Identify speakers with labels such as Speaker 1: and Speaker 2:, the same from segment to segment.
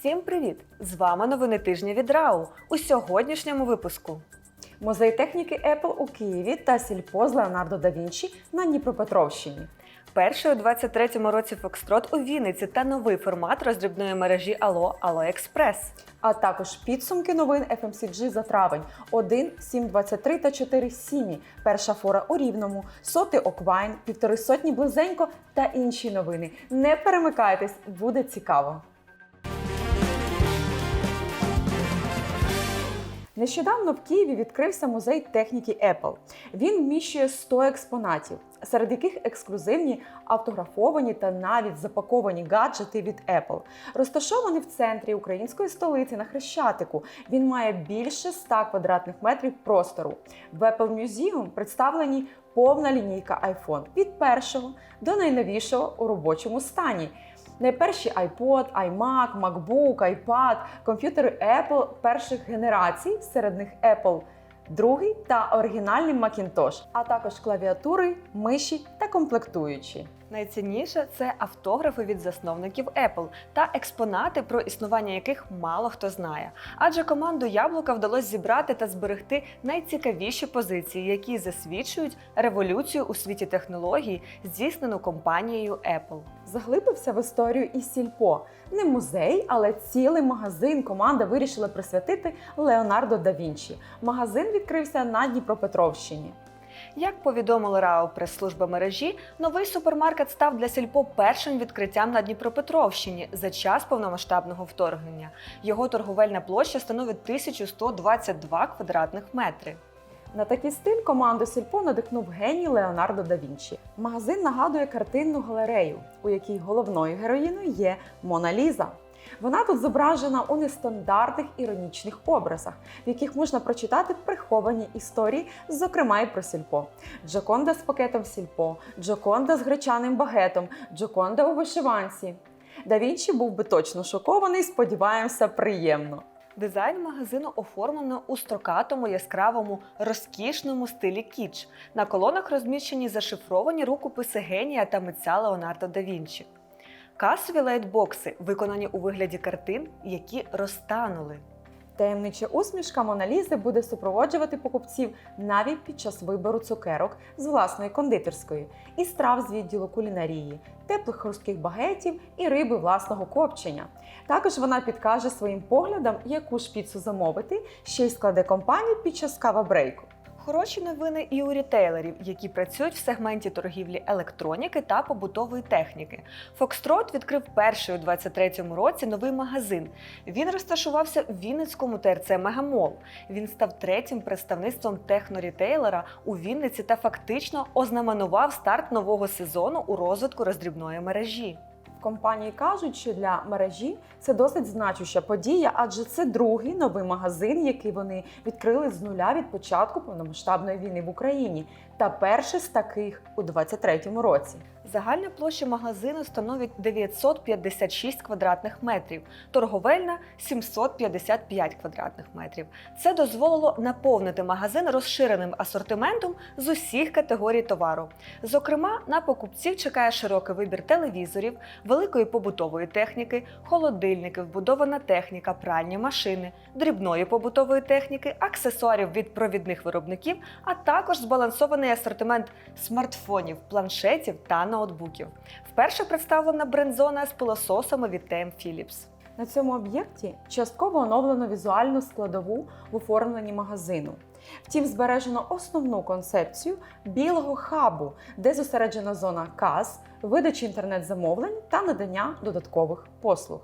Speaker 1: Всім привіт! З вами новини тижня від РАУ у сьогоднішньому випуску.
Speaker 2: Музей техніки Apple у Києві та сільпо з Леонардо да Вінчі на Дніпропетровщині.
Speaker 1: Перший у 23-му році Фокстрот у Вінниці та новий формат роздрібної мережі Ало Ало Експрес.
Speaker 2: А також підсумки новин FMCG за травень 1, 7, 23 та 4 сімі. Перша фора у Рівному, соти Оквайн, півтори сотні близенько та інші новини. Не перемикайтесь, буде цікаво. Нещодавно в Києві відкрився музей техніки Apple. Він вміщує 100 експонатів, серед яких ексклюзивні автографовані та навіть запаковані гаджети від Apple. Розташований в центрі української столиці на Хрещатику. Він має більше 100 квадратних метрів простору. В Apple Museum представлені повна лінійка iPhone від першого до найновішого у робочому стані. Найперші iPod, iMac, MacBook, iPad, комп'ютери Apple перших генерацій, серед них Apple другий та оригінальний Macintosh, а також клавіатури, миші та комплектуючі.
Speaker 1: Найцінніше це автографи від засновників Apple та експонати, про існування яких мало хто знає. Адже команду Яблука вдалося зібрати та зберегти найцікавіші позиції, які засвідчують революцію у світі технологій, здійснену компанією Apple.
Speaker 2: Заглибився в історію і сільпо. Не музей, але цілий магазин команда вирішила присвятити Леонардо да Вінчі. Магазин відкрився на Дніпропетровщині.
Speaker 1: Як повідомили РАО прес-служба мережі, новий супермаркет став для сільпо першим відкриттям на Дніпропетровщині за час повномасштабного вторгнення. Його торговельна площа становить 1122 квадратних метри.
Speaker 2: На такий стиль команду Сільпо надихнув геній Леонардо да Вінчі. Магазин нагадує картинну галерею, у якій головною героїною є Мона Ліза. Вона тут зображена у нестандартних іронічних образах, в яких можна прочитати приховані історії, зокрема і про сільпо. Джоконда з пакетом сільпо, Джоконда з гречаним багетом, Джоконда у вишиванці. Да Вінчі був би точно шокований, сподіваємося, приємно.
Speaker 1: Дизайн магазину оформлено у строкатому, яскравому, розкішному стилі кіч. На колонах розміщені зашифровані рукописи генія та митця Леонардо да Вінчі. Касові лайтбокси виконані у вигляді картин, які розтанули.
Speaker 2: Таємнича усмішка Моналізи буде супроводжувати покупців навіть під час вибору цукерок з власної кондитерської і страв з відділу кулінарії, теплих хрустких багетів і риби власного копчення. Також вона підкаже своїм поглядам, яку ж піцу замовити, ще й складе компанію під час кава-брейку.
Speaker 1: Хороші новини і у рітейлерів, які працюють в сегменті торгівлі електроніки та побутової техніки. Фокстрот відкрив перший у 23-му році новий магазин. Він розташувався в Вінницькому ТРЦ Мегамол. Він став третім представництвом технорітейлера у Вінниці та фактично ознаменував старт нового сезону у розвитку роздрібної мережі.
Speaker 2: Компанії кажуть, що для мережі це досить значуща подія, адже це другий новий магазин, який вони відкрили з нуля від початку повномасштабної війни в Україні, та перший з таких у 23-му році.
Speaker 1: Загальна площа магазину становить 956 квадратних метрів, торговельна 755 квадратних метрів. Це дозволило наповнити магазин розширеним асортиментом з усіх категорій товару. Зокрема, на покупців чекає широкий вибір телевізорів, великої побутової техніки, холодильники, вбудована техніка, пральні машини, дрібної побутової техніки, аксесуарів від провідних виробників, а також збалансований асортимент смартфонів, планшетів та ноутбуків. Вперше представлена брендзона з пилососами від TM Philips.
Speaker 2: На цьому об'єкті частково оновлено візуальну складову в оформленні магазину. Втім, збережено основну концепцію білого хабу, де зосереджена зона каз, видачі інтернет-замовлень та надання додаткових послуг.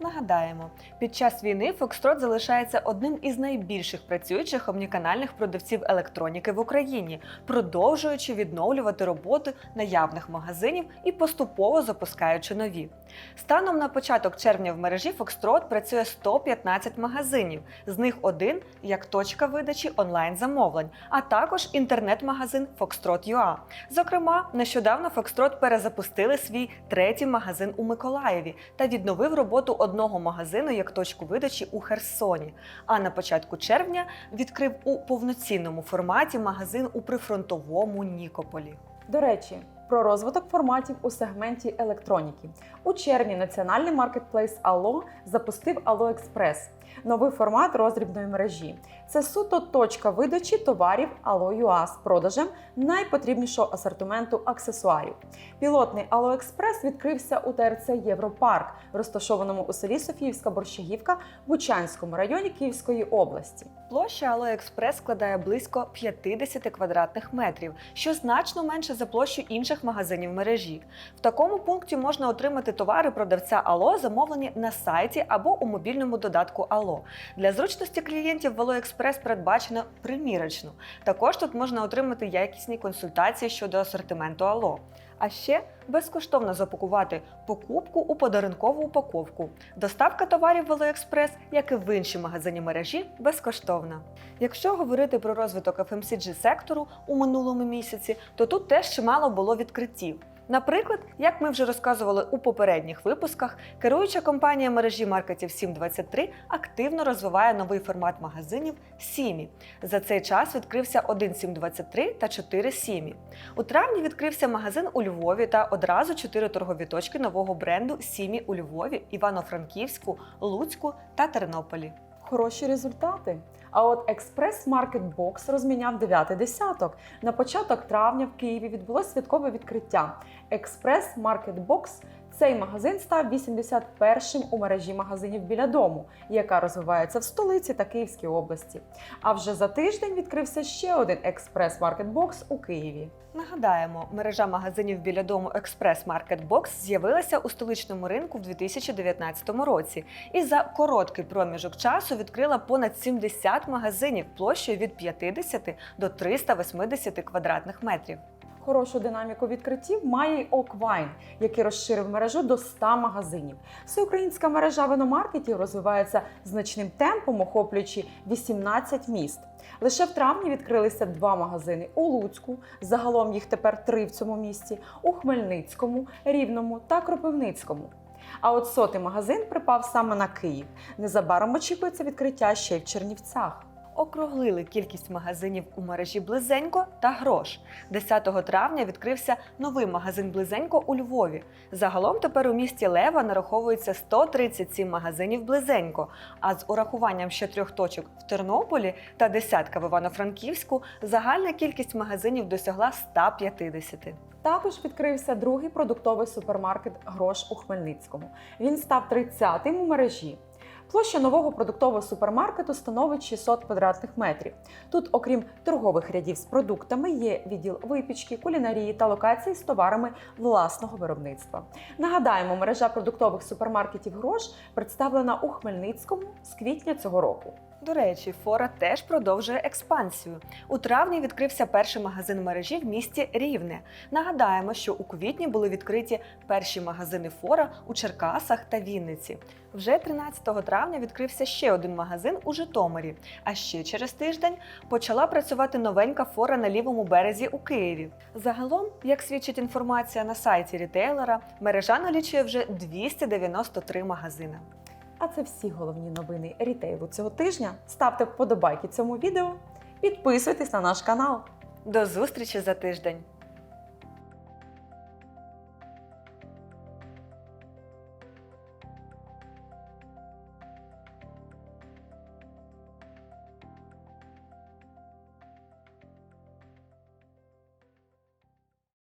Speaker 1: Нагадаємо, під час війни Фокстрот залишається одним із найбільших працюючих омніканальних продавців електроніки в Україні, продовжуючи відновлювати роботи наявних магазинів і поступово запускаючи нові. Станом на початок червня в мережі Фокстрот працює 115 магазинів, з них один як точка видачі онлайн-замовлень, а також інтернет-магазин Foxtrot.ua. Зокрема, нещодавно Фокстрот перезапустили свій третій магазин у Миколаєві та відновив роботу одного магазину як точку видачі у Херсоні. А на початку червня відкрив у повноцінному форматі магазин у прифронтовому Нікополі.
Speaker 2: До речі, Про розвиток форматів у сегменті електроніки. У червні національний маркетплейс Allo запустив Allo Express – новий формат роздрібної мережі. Це суто точка видачі товарів Allo.ua з продажем найпотрібнішого асортименту аксесуарів. Пілотний Express відкрився у ТРЦ Європарк, розташованому у селі Софіївська Борщагівка в Бучанському районі Київської області.
Speaker 1: Площа Алоекспрес складає близько 50 квадратних метрів, що значно менше за площу інших магазинів мережі. В такому пункті можна отримати товари продавця Ало, замовлені на сайті або у мобільному додатку Ало. Для зручності клієнтів в Алоекспрес передбачено примірочну. Також тут можна отримати якісні консультації щодо асортименту Ало. А ще безкоштовно запакувати покупку у подарункову упаковку. Доставка товарів в Аліекспрес, як і в інші магазині мережі, безкоштовна. Якщо говорити про розвиток FMCG сектору у минулому місяці, то тут теж чимало було відкриттів. Наприклад, як ми вже розказували у попередніх випусках, керуюча компанія мережі маркетів 723 активно розвиває новий формат магазинів Сімі. За цей час відкрився один 723 та 4 Сімі. У травні відкрився магазин у Львові та одразу чотири торгові точки нового бренду Сімі у Львові, Івано-Франківську, Луцьку та Тернополі.
Speaker 2: Хороші результати. А от експрес Маркет Бокс розміняв дев'ятий десяток. На початок травня в Києві відбулось святкове відкриття. Експрес Маркет Бокс цей магазин став 81-м у мережі магазинів біля дому, яка розвивається в столиці та Київській області. А вже за тиждень відкрився ще один експрес Маркет Бокс у Києві.
Speaker 1: Нагадаємо, мережа магазинів біля дому Експрес Маркет Бокс з'явилася у столичному ринку в 2019 році і за короткий проміжок часу відкрила понад 70 магазинів площею від 50 до 380 квадратних метрів.
Speaker 2: Хорошу динаміку відкриттів має й Оквайн, який розширив мережу до 100 магазинів. Всеукраїнська мережа виномаркетів розвивається значним темпом, охоплюючи 18 міст. Лише в травні відкрилися два магазини у Луцьку. Загалом їх тепер три в цьому місті: у Хмельницькому, Рівному та Кропивницькому. А от сотий магазин припав саме на Київ. Незабаром очікується відкриття ще й в Чернівцях.
Speaker 1: Округлили кількість магазинів у мережі Близенько та Грош. 10 травня відкрився новий магазин Близенько у Львові. Загалом тепер у місті Лева нараховується 137 магазинів Близенько, а з урахуванням ще трьох точок в Тернополі та десятка в Івано-Франківську загальна кількість магазинів досягла 150.
Speaker 2: Також відкрився другий продуктовий супермаркет Грош у Хмельницькому. Він став 30-тим у мережі. Площа нового продуктового супермаркету становить 600 квадратних метрів. Тут, окрім торгових рядів з продуктами, є відділ випічки, кулінарії та локації з товарами власного виробництва. Нагадаємо, мережа продуктових супермаркетів Грош представлена у Хмельницькому з квітня цього року.
Speaker 1: До речі, Фора теж продовжує експансію. У травні відкрився перший магазин мережі в місті Рівне. Нагадаємо, що у квітні були відкриті перші магазини Фора у Черкасах та Вінниці. Вже 13 травня відкрився ще один магазин у Житомирі. А ще через тиждень почала працювати новенька фора на лівому березі у Києві. Загалом, як свідчить інформація на сайті рітейлера, мережа налічує вже 293 магазини.
Speaker 2: А це всі головні новини рітейлу цього тижня. Ставте вподобайки цьому відео, підписуйтесь на наш канал.
Speaker 1: До зустрічі за тиждень!